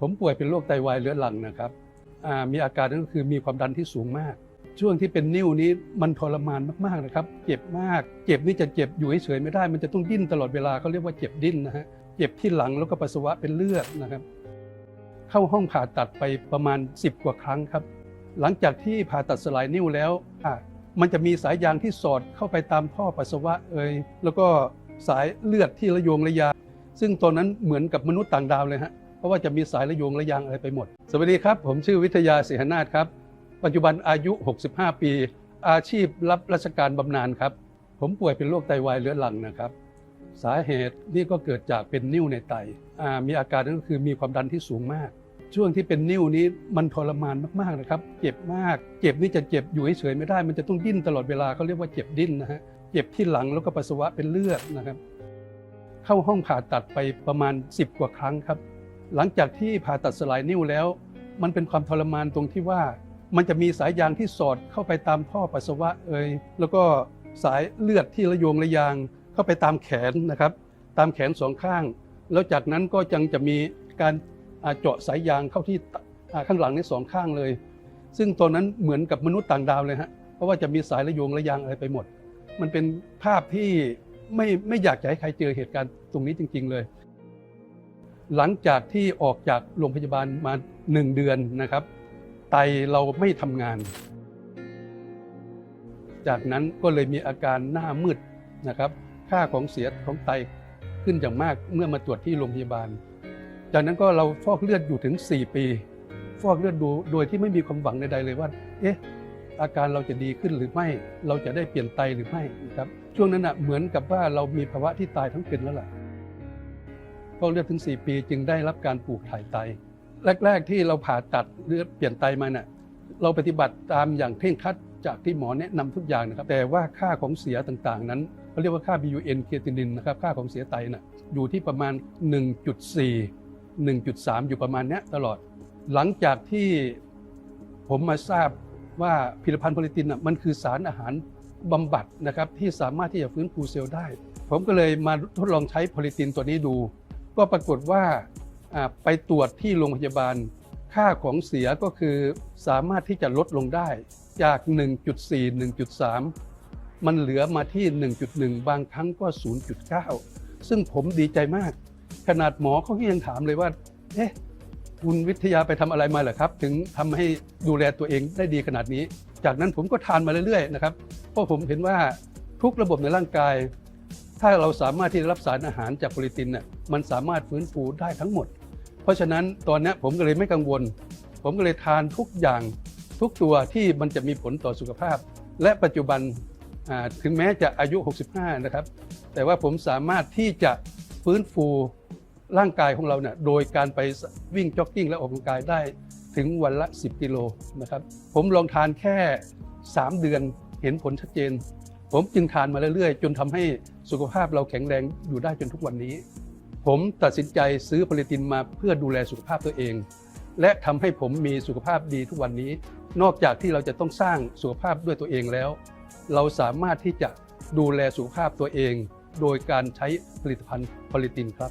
ผมป่วยเป็นโรคไตวายเรื้อรังนะครับมีอาการนั่นก็คือมีความดันที่สูงมาก ช่วงที่เป็นนิ่วนี้มันทรมานมากๆนะครับ เจ็บมาก เจ็บนี่จะเจ็บอยู่เฉยๆไม่ได้ มันจะต้องดิ้นตลอดเวลาเขาเรียกว่าเจ็บดิ้นนะฮะ เจ็บที่หลังแล้วก็ปัสสาวะเป็นเลือดนะครับ เข้าห้องผ่าตัดไปประมาณ 10 กว่าครั้งครับ หลังจากที่ผ่าตัดสลายนิ้วแล้วมันจะมีสายยางที่สอดเข้าไปตามท่อปัสสาวะเอ่ยแล้วก็สายเลือดที่ระโยงระยา ซึ่งตอนนั้นเหมือนกับมนุษย์ต่างดาวเลยฮะ เพราะว่าจะมีสายระยงระยางอะไรไปหมด สวัสดีครับ ผมชื่อวิทยาเสหนาถครับ ปัจจุบันอายุ 65 ปี อาชีพรับราชการบำนาญครับ ผมป่วยเป็นโรคไตวายเรื้อรังนะครับ สาเหตุนี่ก็เกิดจากเป็นนิ่วในไตมีอาการนั่นก็คือมีความดันที่สูงมาก ช่วงที่เป็นนิ่วนี้มันทรมานมากๆนะครับ เจ็บมาก เจ็บนี่จะเจ็บอยู่เฉยๆไม่ได้ มันจะต้องดิ้นตลอดเวลาเขาเรียกว่าเจ็บดิ้นนะฮะ เจ็บที่หลังแล้วก็ปัสสาวะเป็นเลือดนะครับ เข้าห้องผ่าตัดไปประมาณ 10 กว่าครั้งครับ หลังจากที่ผ่าตัดสลายนิ้วแล้ว มันเป็นความทรมานตรงที่ว่า มันจะมีสายยางที่สอดเข้าไปตามท่อปัสสาวะเอ่ยแล้วก็สายเลือดที่ระโยงระยางเข้าไปตามแขนนะครับ ตามแขนสองข้าง แล้วจากนั้นก็ยังจะมีการเจาะสายยางเข้าที่ข้างหลังในสองข้างเลย ซึ่งตอนนั้นเหมือนกับมนุษย์ต่างดาวเลยฮะเพราะว่าจะมีสายระโยงระยางอะไรไปหมด มันเป็นภาพที่ไม่ไม่อยากจะให้ใครเจอเหตุการณ์ตรงนี้จริง ๆ เลย หลังจากที่ออกจากโรงพยาบาลมาหนึ่งเดือนนะครับ ไตเราไม่ทำงาน จากนั้นก็เลยมีอาการหน้ามืดนะครับ ค่าของเสียของไตขึ้นอย่างมากเมื่อมาตรวจที่โรงพยาบาล จากนั้นก็เราฟอกเลือดอยู่ถึง 4 ปี ฟอกเลือดดูโดยที่ไม่มีความหวังใดๆเลยว่า เอ๊ะอาการเราจะดีขึ้นหรือไม่ เราจะได้เปลี่ยนไตหรือไม่นะครับ ช่วงนั้นนะเหมือนกับว่าเรามีภาวะที่ตายทั้งเป็นแล้วล่ะ กเลือดถึง 4 ปีจึงได้รับการปลูกถ่ายไต แรก ๆ ที่เราผ่าตัดเลือดเปลี่ยนไตมาน่ะเราปฏิบัติตามอย่างเคร่งครัดจากที่หมอแนะนำทุกอย่างนะครับ แต่ว่าค่าของเสียต่างๆ นั้นเขาเรียกว่าค่า BUN เคตินินนะครับค่าของเสียไตน่ะอยู่ที่ประมาณ 1.4 1.3 อยู่ประมาณเนี้ยตลอด หลังจากที่ผมมาทราบว่าผลิตภัณฑ์โพลิตินน่ะมันคือสารอาหารบำบัดนะครับที่สามารถที่จะฟื้นฟูเซลล์ได้ ผมก็เลยมาทดลองใช้โพลิตินตัวนี้ดู ก็ปรากฏว่าไปตรวจที่โรงพยาบาล ค่าของเสียก็คือสามารถที่จะลดลงได้จาก 1.4 1.3 มันเหลือมาที่ 1.1 บางครั้งก็ 0.9 ซึ่งผมดีใจมาก ขนาดหมอเขาก็ยังถามเลยว่า เอ๊ะคุณวิทยาไปทำอะไรมาเหรอครับ ถึงทำให้ดูแลตัวเองได้ดีขนาดนี้ จากนั้นผมก็ทานมาเรื่อยๆนะครับเพราะผมเห็นว่าทุกระบบในร่างกาย ถ้าเราสามารถที่จะรับสารอาหารจากโปรตีนน่ะมันสามารถฟื้นฟูได้ทั้งหมด เพราะฉะนั้นตอนนี้ผมก็เลยไม่กังวล ผมก็เลยทานทุกอย่างทุกตัวที่มันจะมีผลต่อสุขภาพ และปัจจุบันถึงแม้จะอายุ 65 นะครับ แต่ว่าผมสามารถที่จะฟื้นฟูร่างกายของเราเนี่ยโดยการไปวิ่งจ็อกกิ้งและออกกำลังกายได้ถึงวันละ 10 กิโลนะครับ ผมลองทานแค่ 3 เดือนเห็นผลชัดเจน ผมจึงทานมาเรื่อยๆ จนทำให้สุขภาพเราแข็งแรงอยู่ได้จนทุกวันนี้ ผมตัดสินใจซื้อโปรตีนมาเพื่อดูแลสุขภาพตัวเอง และทำให้ผมมีสุขภาพดีทุกวันนี้ นอกจากที่เราจะต้องสร้างสุขภาพด้วยตัวเองแล้ว เราสามารถที่จะดูแลสุขภาพตัวเอง โดยการใช้ผลิตภัณฑ์โพลิตินครับ